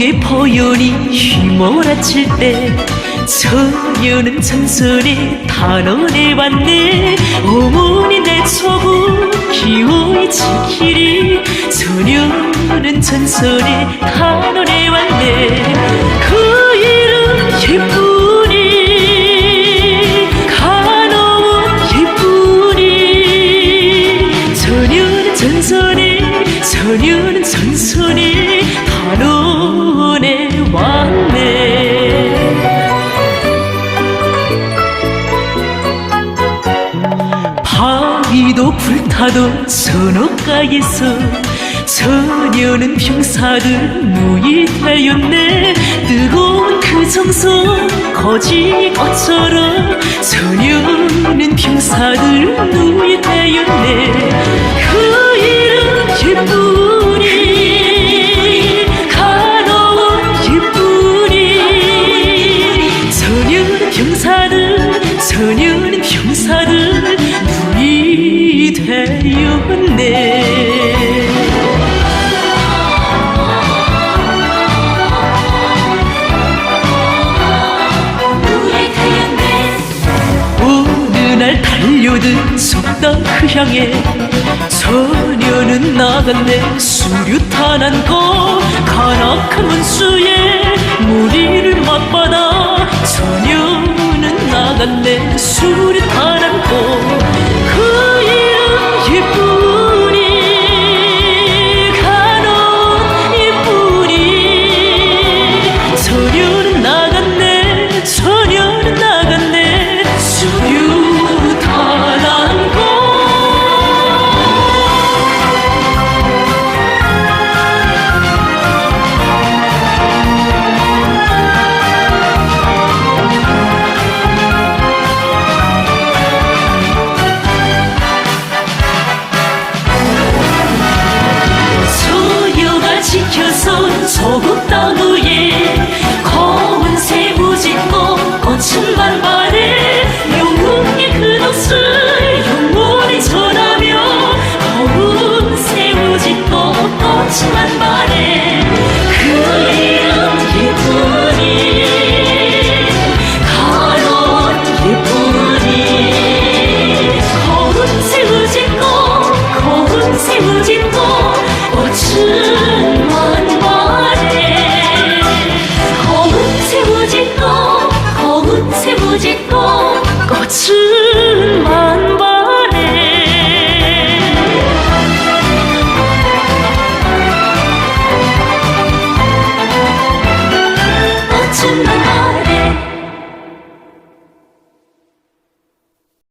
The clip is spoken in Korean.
고개 포연이 휘몰아칠 때 소녀는 전설의 단원에 왔네. 어머니 내 초구 기호히 지키리 소녀는 전설의 단원에 왔네. 그 이름 소녀는 전설 불타도 선호가에서 소녀는 병사들 누이 되었네. 뜨거운 그 정성 거지 것처럼 소녀는 병사들 누이 되었네. 그 이름 예쁘니 간호원 예쁘니. 소녀는 병사들 소녀 어느 날 달려든 속담 그 향해 소녀는 나갔네 수류탄 안고 가나큰 문수에 무리를 맛받아 소녀는 나갔네 수류탄 안고 짓고